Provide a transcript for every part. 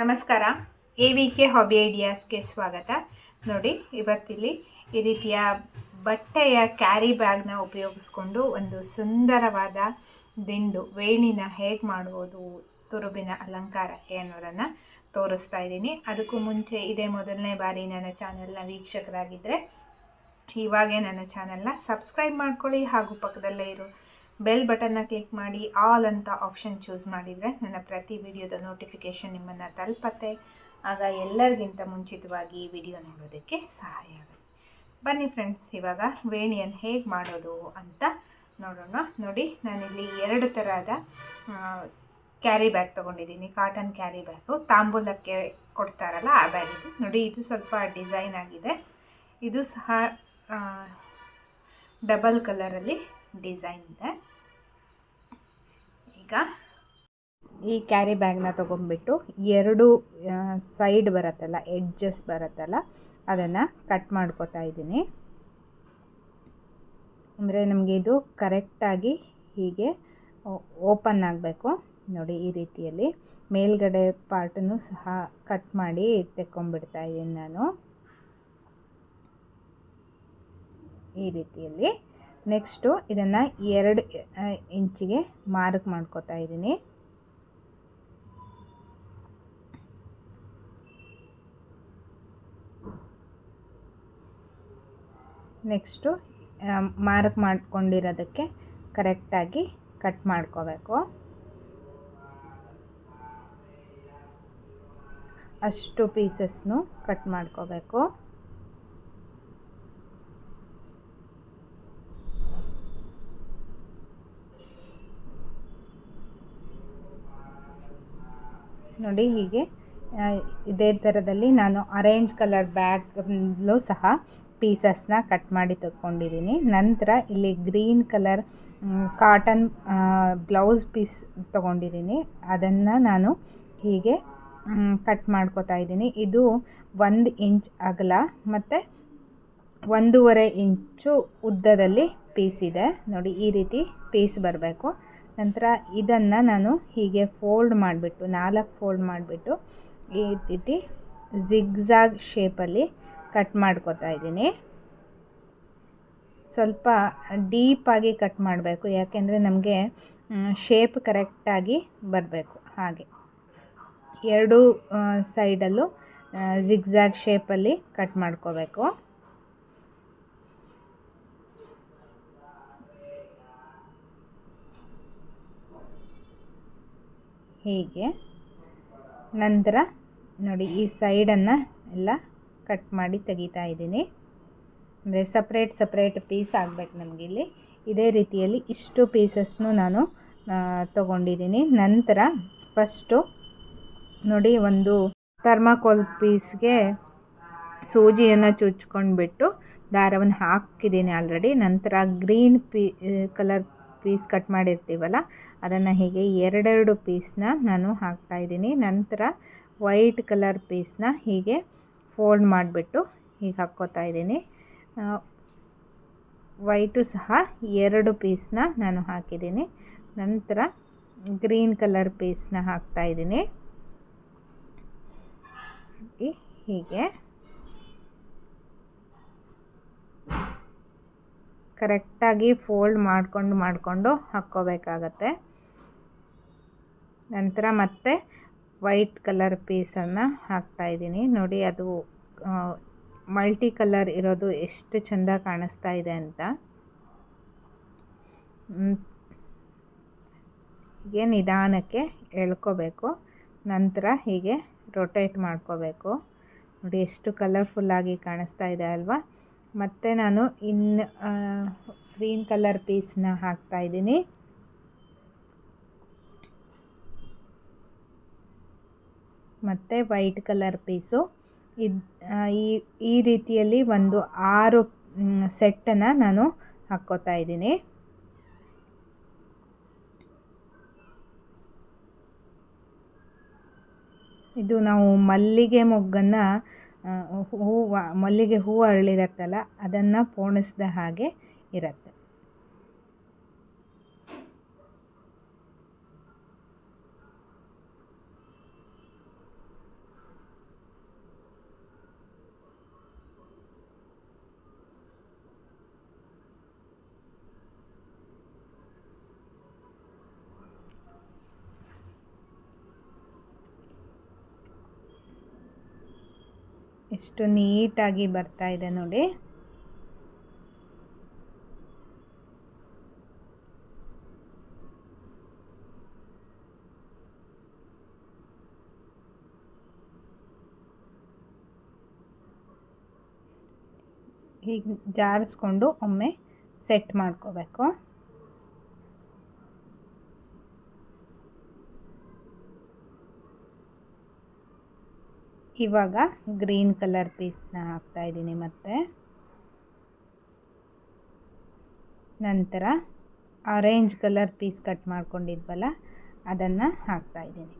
ನಮಸ್ಕಾರ. A V K hobby ಐಡಿಯಾಸ್ಗೆ ಸ್ವಾಗತ. ನೋಡಿ, ಇವತ್ತಿಲ್ಲಿ ಈ ರೀತಿಯ ಬಟ್ಟೆಯ ಕ್ಯಾರಿ ಬ್ಯಾಗ್ನ ಉಪಯೋಗಿಸ್ಕೊಂಡು ಒಂದು ಸುಂದರವಾದ ದಿಂಡು, ವೇಣಿನ ಹೇಗೆ ಮಾಡ್ಬೋದು, ತುರುಬಿನ ಅಲಂಕಾರಕ್ಕೆ ಅನ್ನೋದನ್ನು ತೋರಿಸ್ತಾ ಇದ್ದೀನಿ. ಅದಕ್ಕೂ ಮುಂಚೆ ಇದೇ ಮೊದಲನೇ ಬಾರಿ ನನ್ನ ಚಾನೆಲ್ನ ವೀಕ್ಷಕರಾಗಿದ್ದರೆ ಇವಾಗೇ ನನ್ನ ಚಾನೆಲ್ನ ಸಬ್ಸ್ಕ್ರೈಬ್ ಮಾಡ್ಕೊಳ್ಳಿ ಹಾಗೂ ಪಕ್ಕದಲ್ಲೇ ಇರೋ ಬೆಲ್ ಬಟನ್ನ ಕ್ಲಿಕ್ ಮಾಡಿ ಆಲ್ ಅಂತ ಆಪ್ಷನ್ ಚೂಸ್ ಮಾಡಿದರೆ ನನ್ನ ಪ್ರತಿ ವಿಡಿಯೋದ ನೋಟಿಫಿಕೇಷನ್ ನಿಮ್ಮನ್ನು ತಲುಪತ್ತೆ. ಆಗ ಎಲ್ಲರಿಗಿಂತ ಮುಂಚಿತವಾಗಿ ವಿಡಿಯೋ ನೋಡೋದಕ್ಕೆ ಸಹಾಯ ಆಗುತ್ತೆ. ಬನ್ನಿ ಫ್ರೆಂಡ್ಸ್, ಇವಾಗ ವೇಣಿಯನ್ನು ಹೇಗೆ ಮಾಡೋದು ಅಂತ ನೋಡೋಣ. ನೋಡಿ, ನಾನಿಲ್ಲಿ ಎರಡು ಥರದ ಕ್ಯಾರಿ ಬ್ಯಾಗ್ ತೊಗೊಂಡಿದ್ದೀನಿ. Cotton carry bag. ತಾಂಬೂಲಕ್ಕೆ ಕೊಡ್ತಾರಲ್ಲ ಆ ಬ್ಯಾಗ್ ನೋಡಿ, ಇದು ಸ್ವಲ್ಪ ಡಿಸೈನ್ ಆಗಿದೆ. ಇದು ಸಹ ಡಬಲ್ ಕಲರಲ್ಲಿ ಡಿಸೈನ್ ಇದೆ. ಈಗ ಈ ಕ್ಯಾರಿ ಬ್ಯಾಗ್ನ ತೊಗೊಂಡ್ಬಿಟ್ಟು ಎರಡು ಸೈಡ್ ಬರುತ್ತಲ್ಲ, ಎಡ್ಜಸ್ ಬರುತ್ತಲ್ಲ, ಅದನ್ನು ಕಟ್ ಮಾಡ್ಕೋತಾ ಇದ್ದೀನಿ. ಅಂದರೆ ನಮಗೆ ಇದು ಕರೆಕ್ಟಾಗಿ ಹೀಗೆ ಓಪನ್ ಆಗಬೇಕು. ನೋಡಿ, ಈ ರೀತಿಯಲ್ಲಿ ಮೇಲ್ಗಡೆ ಪಾರ್ಟನ್ನು ಸಹ ಕಟ್ ಮಾಡಿ ತೆಕ್ಕೊಂಬಿಡ್ತಾ ಇದ್ದೀನಿ ನಾನು. ಈ ರೀತಿಯಲ್ಲಿ ನೆಕ್ಸ್ಟು ಇದನ್ನು ಎರಡು ಇಂಚಿಗೆ ಮಾರ್ಕ್ ಮಾಡ್ಕೋತಾ ಇದ್ದೀನಿ. ನೆಕ್ಸ್ಟು ಮಾರ್ಕ್ ಮಾಡ್ಕೊಂಡಿರೋದಕ್ಕೆ ಕರೆಕ್ಟಾಗಿ ಕಟ್ ಮಾಡ್ಕೋಬೇಕು. ಅಷ್ಟು ಪೀಸಸ್ನು ಕಟ್ ಮಾಡ್ಕೋಬೇಕು. ನೋಡಿ ಹೀಗೆ ಇದೇ ಥರದಲ್ಲಿ ನಾನು ಅರೇಂಜ್ ಕಲರ್ ಬ್ಯಾಗಲ್ಲೂ ಸಹ ಪೀಸಸ್ನ ಕಟ್ ಮಾಡಿ ತಗೊಂಡಿದ್ದೀನಿ ನಂತರ ಇಲ್ಲಿ green colour cotton blouse piece ತೊಗೊಂಡಿದ್ದೀನಿ. ಅದನ್ನು ನಾನು ಹೀಗೆ ಕಟ್ ಮಾಡ್ಕೋತಾ ಇದ್ದೀನಿ. ಇದು ಒಂದು ಇಂಚ್ ಅಗಲ ಮತ್ತು ಒಂದೂವರೆ ಇಂಚು ಉದ್ದದಲ್ಲಿ ಪೀಸ್ ಇದೆ. ನೋಡಿ ಈ ರೀತಿ ಪೀಸ್ ಬರಬೇಕು. ನಂತರ ಇದನ್ನು ನಾನು ಹೀಗೆ ಫೋಲ್ಡ್ ಮಾಡಿಬಿಟ್ಟು, ನಾಲ್ಕು ಫೋಲ್ಡ್ ಮಾಡಿಬಿಟ್ಟು ಈ ರೀತಿ ಜಿಗ್ಝಾಗ್ ಶೇಪಲ್ಲಿ ಕಟ್ ಮಾಡ್ಕೋತಾ ಇದ್ದೀನಿ. ಸ್ವಲ್ಪ ಡೀಪಾಗಿ ಕಟ್ ಮಾಡಬೇಕು, ಯಾಕೆಂದರೆ ನಮಗೆ ಶೇಪ್ ಕರೆಕ್ಟಾಗಿ ಬರಬೇಕು ಹಾಗೆ. ಎರಡು ಸೈಡಲ್ಲೂ ಜಿಗ್ಝಾಗ್ ಶೇಪಲ್ಲಿ ಕಟ್ ಮಾಡ್ಕೋಬೇಕು. ಹೀಗೆ. ನಂತರ ನೋಡಿ ಈ ಸೈಡನ್ನು ಎಲ್ಲ ಕಟ್ ಮಾಡಿ ತೆಗಿತಾ ಇದ್ದೀನಿ. ಅಂದರೆ ಸಪ್ರೇಟ್ ಸಪ್ರೇಟ್ ಪೀಸ್ ಆಗಬೇಕು ನಮಗಿಲ್ಲಿ ಇದೇ ರೀತಿಯಲ್ಲಿ ಇಷ್ಟು ಪೀಸಸ್ನು ನಾನು ತೊಗೊಂಡಿದ್ದೀನಿ. ನಂತರ ಫಸ್ಟು ನೋಡಿ ಒಂದು ಥರ್ಮಾಕೋಲ್ ಪೀಸ್ಗೆ ಸೂಜಿಯನ್ನು ಚುಚ್ಕೊಂಡ್ಬಿಟ್ಟು ದಾರವನ್ನು ಹಾಕಿದ್ದೀನಿ ಆಲ್ರೆಡಿ ನಂತರ green pea colour piece cut ಮಾಡಿರ್ತೀವಲ್ಲ, ಅದನ್ನು ಹೀಗೆ ಎರಡೆರಡು ಪೀಸ್ನ ನಾನು ಹಾಕ್ತಾಯಿದ್ದೀನಿ ನಂತರ ವೈಟ್ ಕಲರ್ ಪೀಸ್ನ ಹೀಗೆ ಫೋಲ್ಡ್ ಮಾಡಿಬಿಟ್ಟು ಹೀಗೆ ಹಾಕ್ಕೋತಾ ಇದ್ದೀನಿ. ವೈಟು ಸಹ ಎರಡು ಪೀಸ್ನ ನಾನು ಹಾಕಿದ್ದೀನಿ. ನಂತರ ಗ್ರೀನ್ ಕಲರ್ ಪೀಸ್ನ ಹಾಕ್ತಾಯಿದ್ದೀನಿ ಹೀಗೆ. ಕರೆಕ್ಟಾಗಿ ಫೋಲ್ಡ್ ಮಾಡಿಕೊಂಡು ಮಾಡಿಕೊಂಡು ಹಾಕ್ಕೋಬೇಕಾಗತ್ತೆ. ನಂತರ ಮತ್ತೆ ವೈಟ್ ಕಲರ್ ಪೀಸನ್ನು ಹಾಕ್ತಾಯಿದ್ದೀನಿ ನೋಡಿ, ಅದು ಮಲ್ಟಿ ಕಲರ್ ಇರೋದು ಎಷ್ಟು ಚೆಂದ ಕಾಣಿಸ್ತಾ ಇದೆ ಅಂತ. ಹೀಗೆ ನಿಧಾನಕ್ಕೆ ಎಳ್ಕೋಬೇಕು. ನಂತರ ಹೀಗೆ ರೊಟೇಟ್ ಮಾಡ್ಕೋಬೇಕು. ನೋಡಿ, ಎಷ್ಟು ಕಲರ್ಫುಲ್ಲಾಗಿ ಕಾಣಿಸ್ತಾ ಇದೆ ಅಲ್ವಾ? ಮತ್ತು ನಾನು ಇನ್ನು ಗ್ರೀನ್ ಕಲರ್ ಪೀಸ್ನ ಹಾಕ್ತಾಯಿದ್ದೀನಿ ಮತ್ತು ವೈಟ್ ಕಲರ್ ಪೀಸು. ಇದು ಈ ಈ ರೀತಿಯಲ್ಲಿ ಒಂದು ಆರು ಸೆಟ್ಟನ್ನು ನಾನು ಹಾಕ್ಕೋತಾ ಇದ್ದೀನಿ. ಇದು ನಾವು ಮಲ್ಲಿಗೆ ಮೊಗ್ಗನ್ನು ಹೂವು ಮಲ್ಲಿಗೆ ಹೂವು ಅರಳಿರತ್ತಲ್ಲ ಅದನ್ನು ಪೋಣಿಸಿದ ಹಾಗೆ ಇರುತ್ತೆ. ಎಷ್ಟು ನೀಟಾಗಿ ಬರ್ತಾ ಇದೆ ನೋಡಿ. ಹೀಗೆ ಜಾರಿಸ್ಕೊಂಡು ಒಮ್ಮೆ ಸೆಟ್ ಮಾಡ್ಕೋಬೇಕು. ಇವಾಗ ಗ್ರೀನ್ ಕಲರ್ ಪೀಸ್ನ ಹಾಕ್ತಾಯಿದ್ದೀನಿ ಮತ್ತೆ. ನಂತರ ಆರೆಂಜ್ ಕಲರ್ ಪೀಸ್ ಕಟ್ ಮಾಡ್ಕೊಂಡಿದ್ವಲ್ಲ, ಅದನ್ನು ಹಾಕ್ತಾಯಿದ್ದೀನಿ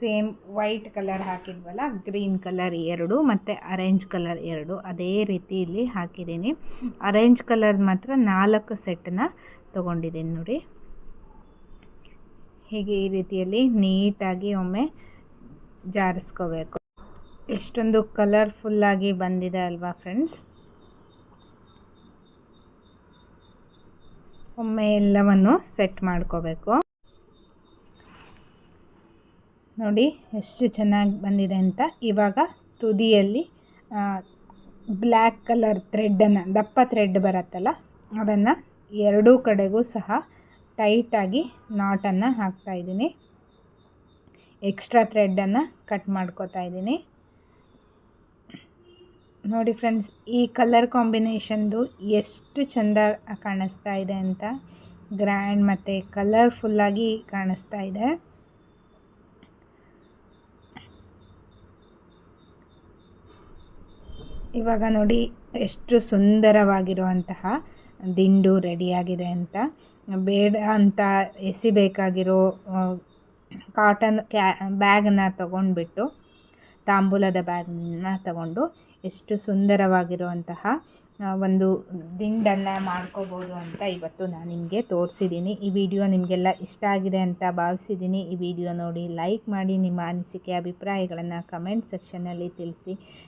ಸೇಮ್ ವೈಟ್ ಕಲರ್ ಹಾಕಿದ್ವಲ್ಲ, ಗ್ರೀನ್ ಕಲರ್ ಎರಡು ಮತ್ತು ಅರೇಂಜ್ ಕಲರ್ ಎರಡು ಅದೇ ರೀತಿ ಇಲ್ಲಿ ಹಾಕಿದ್ದೀನಿ. ಅರೇಂಜ್ ಕಲರ್ ಮಾತ್ರ ನಾಲ್ಕು ಸೆಟ್ನ ತೊಗೊಂಡಿದ್ದೀನಿ ನೋಡಿ. ಹೀಗೆ ಈ ರೀತಿಯಲ್ಲಿ ನೀಟಾಗಿ ಒಮ್ಮೆ ಜಾರಿಸ್ಕೋಬೇಕು. ಎಷ್ಟೊಂದು ಕಲರ್ಫುಲ್ಲಾಗಿ ಬಂದಿದೆ ಅಲ್ವಾ ಫ್ರೆಂಡ್ಸ್ ಒಮ್ಮೆ ಎಲ್ಲವನ್ನು ಸೆಟ್ ಮಾಡ್ಕೋಬೇಕು. ನೋಡಿ ಎಷ್ಟು ಚೆನ್ನಾಗಿ ಬಂದಿದೆ ಅಂತ. ಇವಾಗ ತುದಿಯಲ್ಲಿ ಬ್ಲ್ಯಾಕ್ ಕಲರ್ ಥ್ರೆಡ್ಡನ್ನು ದಪ್ಪ ಥ್ರೆಡ್ ಬರುತ್ತಲ್ಲ, ಅದನ್ನು ಎರಡೂ ಕಡೆಗೂ ಸಹ ಟೈಟಾಗಿ ನಾಟನ್ನು ಹಾಕ್ತಾಯಿದ್ದೀನಿ ಎಕ್ಸ್ಟ್ರಾ ಥ್ರೆಡ್ಡನ್ನು ಕಟ್ ಮಾಡ್ಕೋತಾ ಇದ್ದೀನಿ. ನೋಡಿ ಫ್ರೆಂಡ್ಸ್, ಈ ಕಲರ್ ಕಾಂಬಿನೇಷನ್ದು ಎಷ್ಟು ಚೆಂದ ಕಾಣಿಸ್ತಾ ಇದೆ ಅಂತ ಗ್ರ್ಯಾಂಡ್ ಮತ್ತು ಕಲರ್ಫುಲ್ಲಾಗಿ ಕಾಣಿಸ್ತಾ ಇದೆ. ಇವಾಗ ನೋಡಿ ಎಷ್ಟು ಸುಂದರವಾಗಿರುವಂತಹ ದಿಂಡು ರೆಡಿಯಾಗಿದೆ ಅಂತ. ಬೇಡ ಅಂತ ಎಸಿಬೇಕಾಗಿರೋ ಕಾಟನ್ ಕ್ಯಾ ಬ್ಯಾಗನ್ನ ತಗೊಂಡ್ಬಿಟ್ಟು, ತಾಂಬೂಲದ ಬ್ಯಾಗನ್ನ ತಗೊಂಡು ಎಷ್ಟು ಸುಂದರವಾಗಿರುವಂತಹ ಒಂದು ದಿಂಡನ್ನು ಮಾಡ್ಕೋಬೋದು ಅಂತ ಇವತ್ತು ನಾನು ನಿಮಗೆ ತೋರಿಸಿದ್ದೀನಿ ಈ ವಿಡಿಯೋ ನಿಮಗೆಲ್ಲ ಇಷ್ಟ ಆಗಿದೆ ಅಂತ ಭಾವಿಸಿದ್ದೀನಿ ಈ ವಿಡಿಯೋ ನೋಡಿ ಲೈಕ್ ಮಾಡಿ, ನಿಮ್ಮ ಅನಿಸಿಕೆ, ಅಭಿಪ್ರಾಯಗಳನ್ನು ಕಮೆಂಟ್ ಸೆಕ್ಷನ್ನಲ್ಲಿ ತಿಳಿಸಿ.